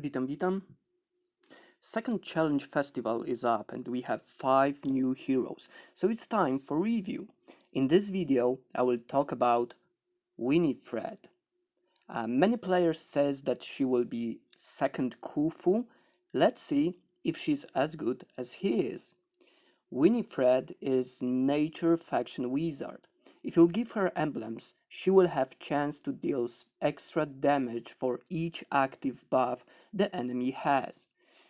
Witam, witam. Second challenge festival is up and we have five new heroes. So it's time for review. In this video, I will talk about Winifred. Uh, many players says that she will be second Khufu. Let's see if she's as good as he is. Winifred is nature faction wizard. If you give her emblems, she will have chance to deal extra damage for each active buff the enemy has.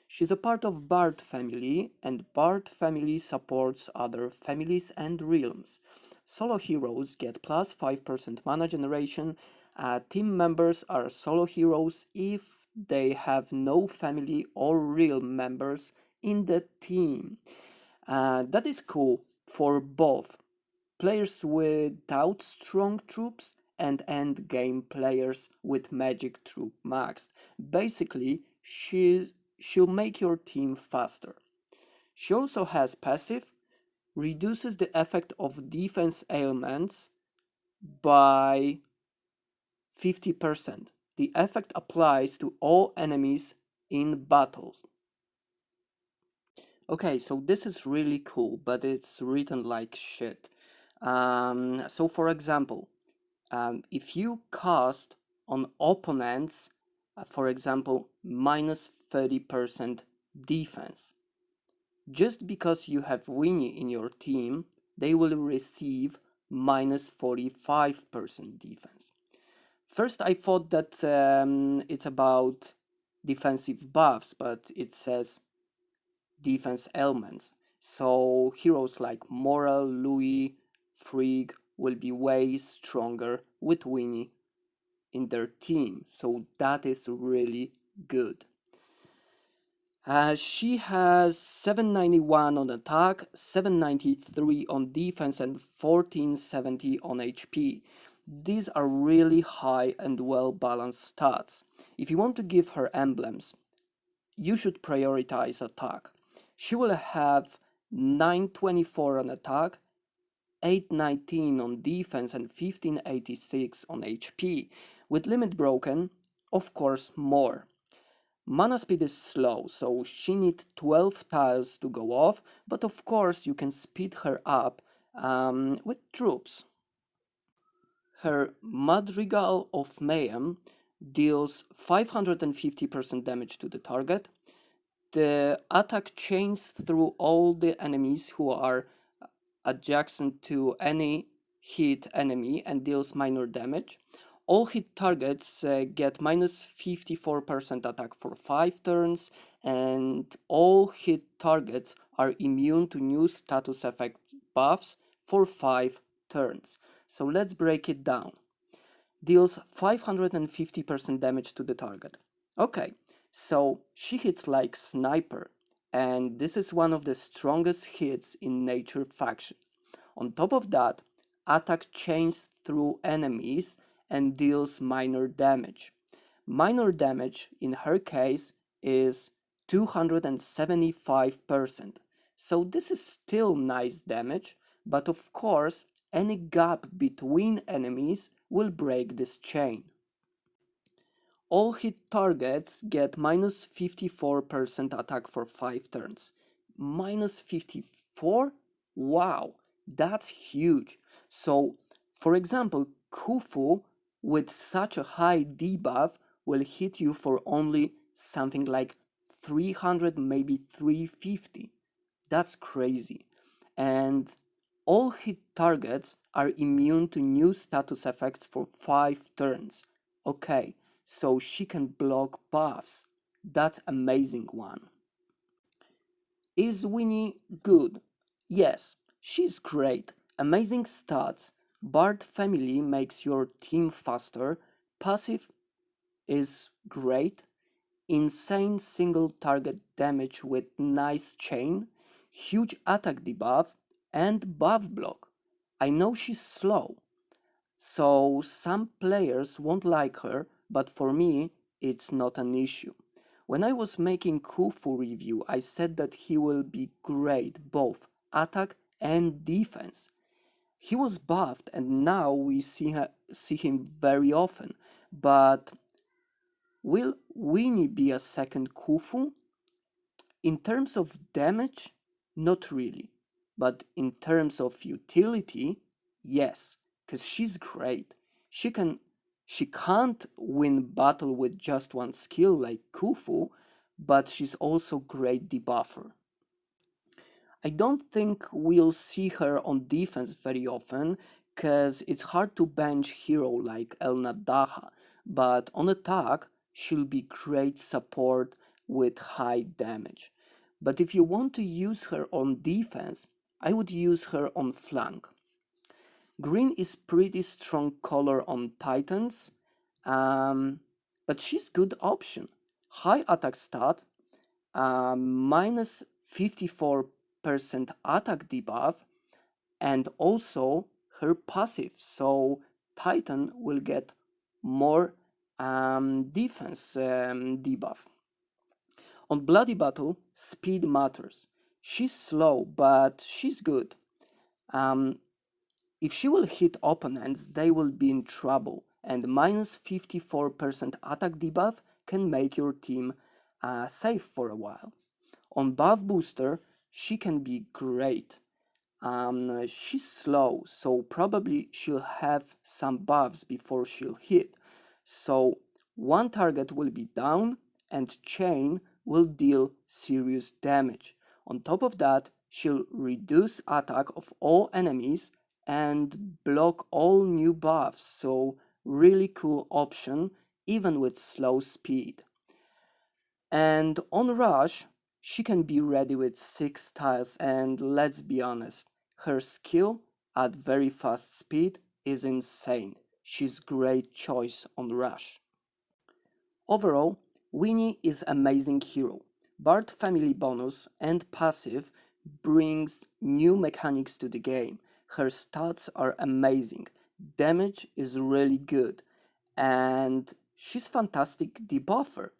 She's a part of Bard family and Bard family supports other families and realms. Solo heroes get plus 5% mana generation. Uh, team members are solo heroes if they have no family or real members in the team. Uh, that is cool for both players without strong troops and end game players with magic troop max. Basically, she she'll make your team faster. She also has passive, reduces the effect of defense ailments by 50%. The effect applies to all enemies in battles. Okay, so this is really cool, but it's written like shit. Um, so, for example, um, if you cast on opponents, uh, for example, minus 30% defense, just because you have Winnie in your team, they will receive minus 45% defense. First, I thought that um, it's about defensive buffs, but it says defense elements. So heroes like Moral, Louis, Frigg will be way stronger with Winnie in their team. So that is really good. Uh, she has 791 on attack, 793 on defense, and 1470 on HP. These are really high and well balanced stats. If you want to give her emblems, you should prioritize attack. She will have 924 on attack, 819 on defense, and 1586 on HP. With limit broken, of course, more. Mana speed is slow, so she needs 12 tiles to go off, but of course you can speed her up um, with troops. Her Madrigal of Mayhem deals 550% damage to the target. The attack chains through all the enemies who are adjacent to any hit enemy and deals minor damage. All hit targets uh, get minus 54% attack for 5 turns, and all hit targets are immune to new status effect buffs for 5 turns. So let's break it down. Deals 550% damage to the target. Okay, so she hits like sniper, and this is one of the strongest hits in nature faction. On top of that, attack chains through enemies and deals minor damage. Minor damage in her case is 275%. So this is still nice damage, but of course, any gap between enemies will break this chain. All hit targets get minus 54% attack for 5 turns. Minus 54? Wow, that's huge. So, for example, Khufu with such a high debuff will hit you for only something like 300, maybe 350. That's crazy. And all hit targets are immune to new status effects for 5 turns. Okay, so she can block buffs. That's amazing one. Is Winnie good? Yes, she's great. Amazing stats. Bard family makes your team faster. Passive is great. Insane single target damage with nice chain. Huge attack debuff and buff block. I know she's slow, so some players won't like her, but for me, it's not an issue. When I was making Kufu review, I said that he will be great both attack and defense. He was buffed, and now we see ha- see him very often. But Will Winnie be a second Kufu? In terms of damage, not really. But in terms of utility, yes, because she's great. She can she can't win battle with just one skill like Khufu, but she's also great debuffer. I don't think we'll see her on defense very often because it's hard to bench hero like Elna Daha, but on attack she'll be great support with high damage. But if you want to use her on defense, I would use her on flank. Green is pretty strong color on Titans, um, but she's good option. High attack stat, um, minus 54% attack debuff, and also her passive. So Titan will get more um, defense um, debuff. On Bloody Battle, speed matters. She's slow, but she's good. Um, if she will hit opponents, they will be in trouble, and minus 54% attack debuff can make your team uh, safe for a while. On buff booster, she can be great. Um, she's slow, so probably she'll have some buffs before she'll hit. So one target will be down, and Chain will deal serious damage. On top of that, she'll reduce attack of all enemies and block all new buffs, so really cool option even with slow speed. And on Rush, she can be ready with 6 tiles and let's be honest, her skill at very fast speed is insane. She's great choice on Rush. Overall, Winnie is amazing hero. Bard family bonus and passive brings new mechanics to the game. Her stats are amazing. Damage is really good and she's fantastic debuffer.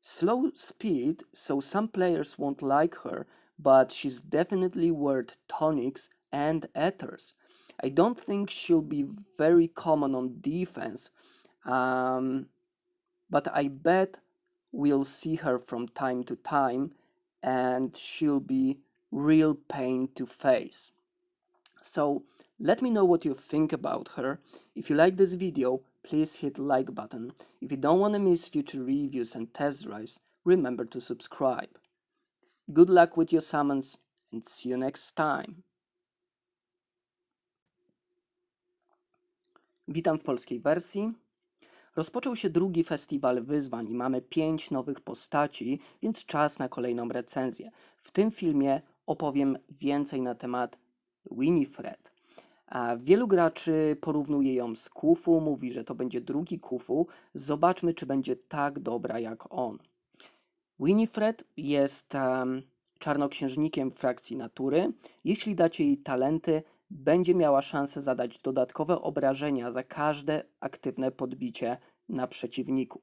Slow speed, so some players won't like her, but she's definitely worth tonics and ethers. I don't think she'll be very common on defense, um, but I bet we'll see her from time to time and she'll be real pain to face. So let me know what you think about her. If you like this video, please hit like button. If you don't want to miss future reviews and test drives, remember to subscribe. Good luck with your summons and see you next time. Witam w polskiej wersji. Rozpoczął się drugi festiwal wyzwań i mamy pięć nowych postaci, więc czas na kolejną recenzję. W tym filmie opowiem więcej na temat Winifred. Wielu graczy porównuje ją z Kufu, mówi, że to będzie drugi Kufu. Zobaczmy, czy będzie tak dobra jak on. Winifred jest um, czarnoksiężnikiem frakcji natury. Jeśli dacie jej talenty, będzie miała szansę zadać dodatkowe obrażenia za każde aktywne podbicie na przeciwniku.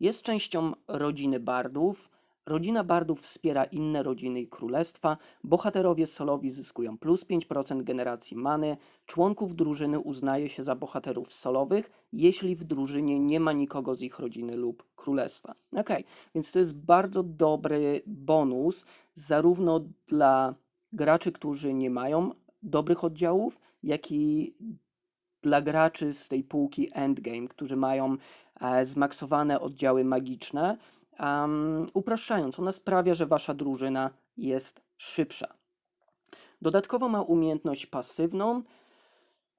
Jest częścią rodziny bardów. Rodzina bardów wspiera inne rodziny i królestwa. Bohaterowie solowi zyskują plus 5% generacji many. Członków drużyny uznaje się za bohaterów solowych, jeśli w drużynie nie ma nikogo z ich rodziny lub królestwa. Ok, więc to jest bardzo dobry bonus, zarówno dla graczy, którzy nie mają dobrych oddziałów, jak i dla graczy z tej półki endgame, którzy mają e, zmaksowane oddziały magiczne. Um, upraszczając, ona sprawia, że wasza drużyna jest szybsza. Dodatkowo ma umiejętność pasywną,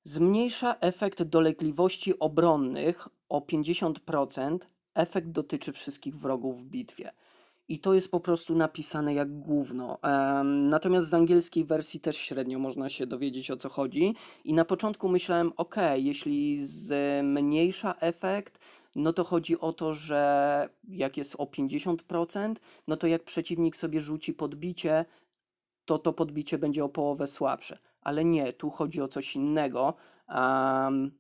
zmniejsza efekt dolegliwości obronnych o 50%. Efekt dotyczy wszystkich wrogów w bitwie i to jest po prostu napisane jak gówno. Um, natomiast z angielskiej wersji też średnio można się dowiedzieć o co chodzi. I na początku myślałem, ok, jeśli zmniejsza efekt, no to chodzi o to, że jak jest o 50%, no to jak przeciwnik sobie rzuci podbicie, to to podbicie będzie o połowę słabsze. Ale nie, tu chodzi o coś innego. Um,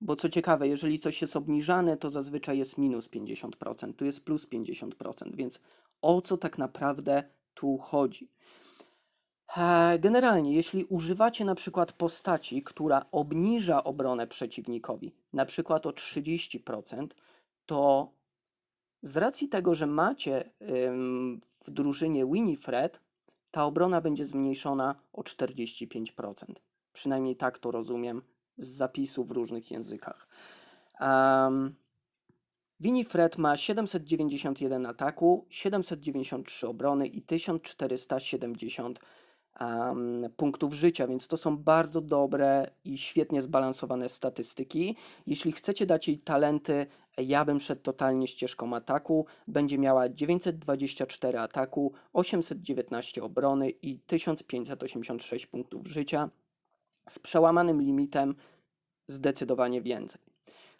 bo co ciekawe, jeżeli coś jest obniżane, to zazwyczaj jest minus 50%, tu jest plus 50%, więc o co tak naprawdę tu chodzi? E, generalnie, jeśli używacie na przykład postaci, która obniża obronę przeciwnikowi, na przykład o 30%, to Z racji tego, że macie w drużynie Winifred, ta obrona będzie zmniejszona o 45%. Przynajmniej tak to rozumiem z zapisu w różnych językach. Um, Winifred ma 791 ataku, 793 obrony i 1470 um, punktów życia, więc to są bardzo dobre i świetnie zbalansowane statystyki. Jeśli chcecie dać jej talenty, ja bym szedł totalnie ścieżką ataku. Będzie miała 924 ataku, 819 obrony i 1586 punktów życia. Z przełamanym limitem zdecydowanie więcej.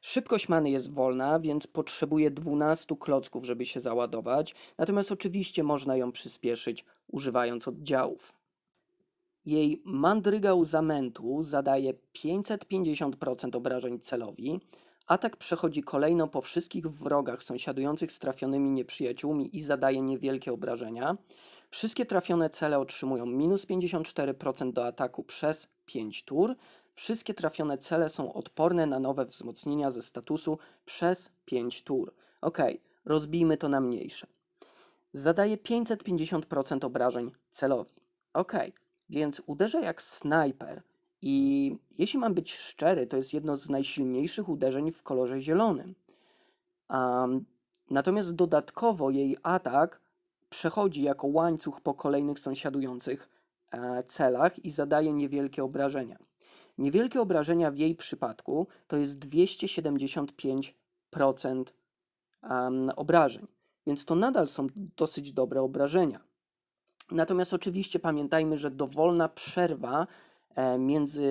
Szybkość many jest wolna, więc potrzebuje 12 klocków, żeby się załadować. Natomiast oczywiście można ją przyspieszyć używając oddziałów. Jej mandrygał zamętu zadaje 550% obrażeń celowi. Atak przechodzi kolejno po wszystkich wrogach sąsiadujących z trafionymi nieprzyjaciółmi i zadaje niewielkie obrażenia. Wszystkie trafione cele otrzymują minus 54% do ataku przez 5 tur. Wszystkie trafione cele są odporne na nowe wzmocnienia ze statusu przez 5 tur. Ok, rozbijmy to na mniejsze. Zadaje 550% obrażeń celowi. Ok, więc uderza jak snajper i jeśli mam być szczery, to jest jedno z najsilniejszych uderzeń w kolorze zielonym. Um, natomiast dodatkowo jej atak przechodzi jako łańcuch po kolejnych sąsiadujących e, celach i zadaje niewielkie obrażenia. Niewielkie obrażenia w jej przypadku to jest 275% um, obrażeń, więc to nadal są dosyć dobre obrażenia. Natomiast oczywiście pamiętajmy, że dowolna przerwa e, między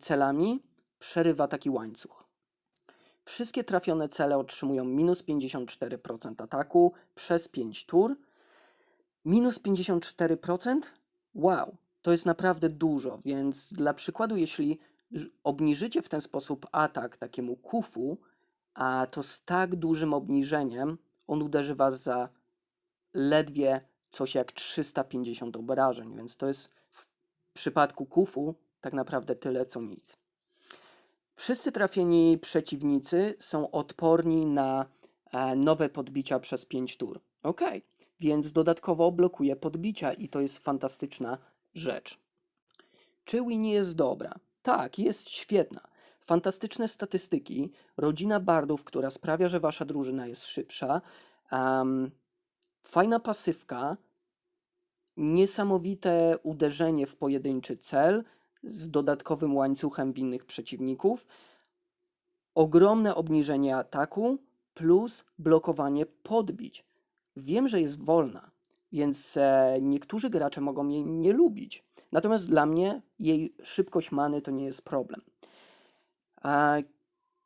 celami przerywa taki łańcuch. Wszystkie trafione cele otrzymują minus 54% ataku przez 5 tur. Minus 54%? Wow, to jest naprawdę dużo, więc dla przykładu, jeśli obniżycie w ten sposób atak takiemu kufu, a to z tak dużym obniżeniem on uderzy was za ledwie coś jak 350 obrażeń, więc to jest w przypadku kufu tak naprawdę tyle co nic. Wszyscy trafieni przeciwnicy są odporni na e, nowe podbicia przez 5 tur. Ok, więc dodatkowo blokuje podbicia i to jest fantastyczna rzecz. Czy Winnie jest dobra? Tak, jest świetna. Fantastyczne statystyki, rodzina bardów, która sprawia, że wasza drużyna jest szybsza, um, fajna pasywka, niesamowite uderzenie w pojedynczy cel z dodatkowym łańcuchem winnych przeciwników, ogromne obniżenie ataku plus blokowanie podbić. Wiem, że jest wolna, więc e, niektórzy gracze mogą jej nie lubić. Natomiast dla mnie jej szybkość many to nie jest problem.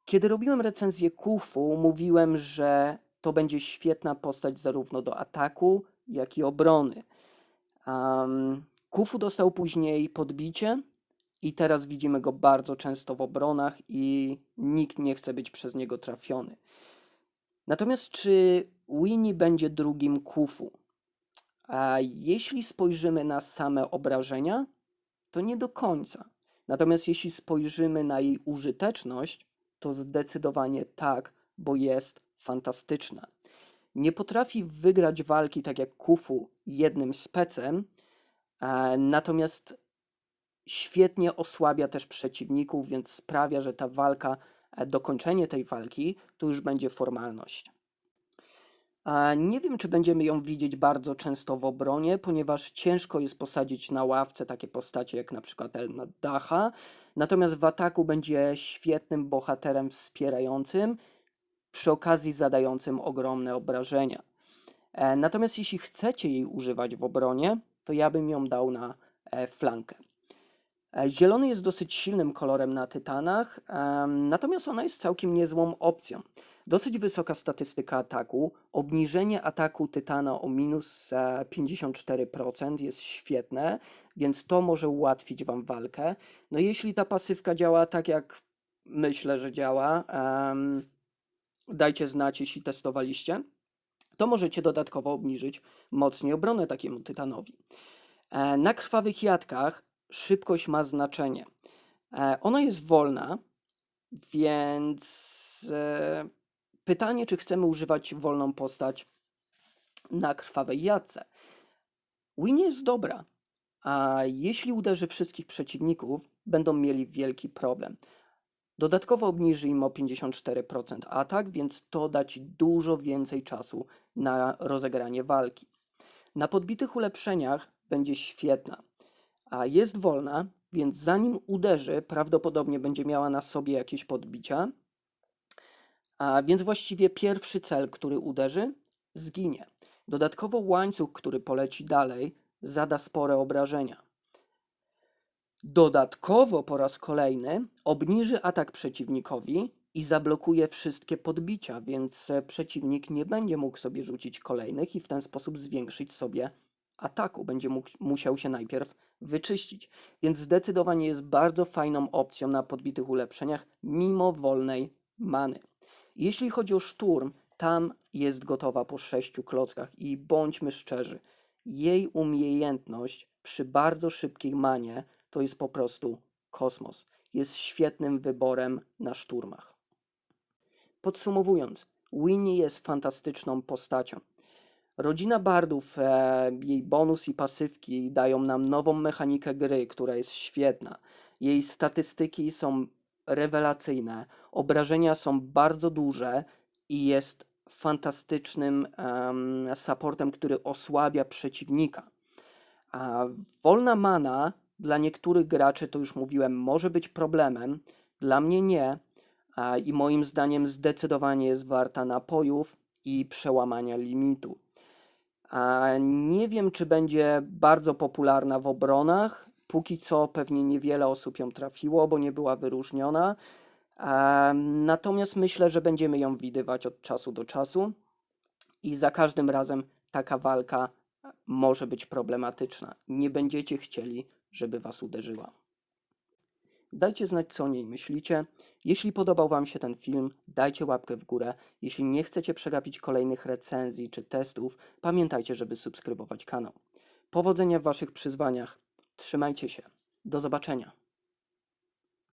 Kiedy robiłem recenzję Kufu, mówiłem, że to będzie świetna postać zarówno do ataku, jak i obrony. Um, Kufu dostał później podbicie i teraz widzimy go bardzo często w obronach i nikt nie chce być przez niego trafiony. Natomiast czy Winnie będzie drugim Kufu? A jeśli spojrzymy na same obrażenia, to nie do końca. Natomiast jeśli spojrzymy na jej użyteczność, to zdecydowanie tak, bo jest fantastyczna. Nie potrafi wygrać walki tak jak Kufu jednym specem, e, natomiast świetnie osłabia też przeciwników, więc sprawia, że ta walka, e, dokończenie tej walki to już będzie formalność. Nie wiem, czy będziemy ją widzieć bardzo często w obronie, ponieważ ciężko jest posadzić na ławce takie postacie jak na przykład Elna Dacha. Natomiast w ataku będzie świetnym bohaterem wspierającym, przy okazji zadającym ogromne obrażenia. E, natomiast jeśli chcecie jej używać w obronie, to ja bym ją dał na e, flankę. E, zielony jest dosyć silnym kolorem na tytanach, natomiast ona jest całkiem niezłą opcją. Dosyć wysoka statystyka ataku. Obniżenie ataku Tytana o minus 54% jest świetne, więc to może ułatwić Wam walkę. No jeśli ta pasywka działa tak jak myślę, że działa, dajcie znać, jeśli testowaliście, to możecie dodatkowo obniżyć mocniej obronę takiemu Tytanowi. E, na krwawych jadkach szybkość ma znaczenie. E, ona jest wolna, więc e, Pytanie, czy chcemy używać wolną postać na krwawej jadce. Win jest dobra, a jeśli uderzy wszystkich przeciwników, będą mieli wielki problem. Dodatkowo obniży im o 54% atak, więc to da ci dużo więcej czasu na rozegranie walki. Na podbitych ulepszeniach będzie świetna, a jest wolna, więc zanim uderzy, prawdopodobnie będzie miała na sobie jakieś podbicia. A więc właściwie pierwszy cel, który uderzy, zginie. Dodatkowo łańcuch, który poleci dalej, zada spore obrażenia. Dodatkowo po raz kolejny obniży atak przeciwnikowi i zablokuje wszystkie podbicia, więc e, przeciwnik nie będzie mógł sobie rzucić kolejnych i w ten sposób zwiększyć sobie ataku. Będzie mógł, musiał się najpierw wyczyścić. Więc zdecydowanie jest bardzo fajną opcją na podbitych ulepszeniach, mimo wolnej many. Jeśli chodzi o szturm, tam jest gotowa po sześciu klockach i bądźmy szczerzy, jej umiejętność przy bardzo szybkiej manie to jest po prostu kosmos. Jest świetnym wyborem na szturmach. Podsumowując, Winnie jest fantastyczną postacią. Rodzina Bardów, e, jej bonus i pasywki dają nam nową mechanikę gry, która jest świetna. Jej statystyki są rewelacyjne, obrażenia są bardzo duże i jest fantastycznym em, supportem, który osłabia przeciwnika. A wolna mana dla niektórych graczy, to już mówiłem, może być problemem. Dla mnie nie. I moim zdaniem zdecydowanie jest warta napojów i przełamania limitu. A, nie wiem, czy będzie bardzo popularna w obronach. Póki co pewnie niewiele osób ją trafiło, bo nie była wyróżniona. Natomiast myślę, że będziemy ją widywać od czasu do czasu i za każdym razem taka walka może być problematyczna. Nie będziecie chcieli, żeby was uderzyła. Dajcie znać, co o niej myślicie. Jeśli podobał Wam się ten film, dajcie łapkę w górę. Jeśli nie chcecie przegapić kolejnych recenzji czy testów, pamiętajcie, żeby subskrybować kanał. Powodzenia w Waszych przyzwaniach. Trzymajcie się. Do zobaczenia.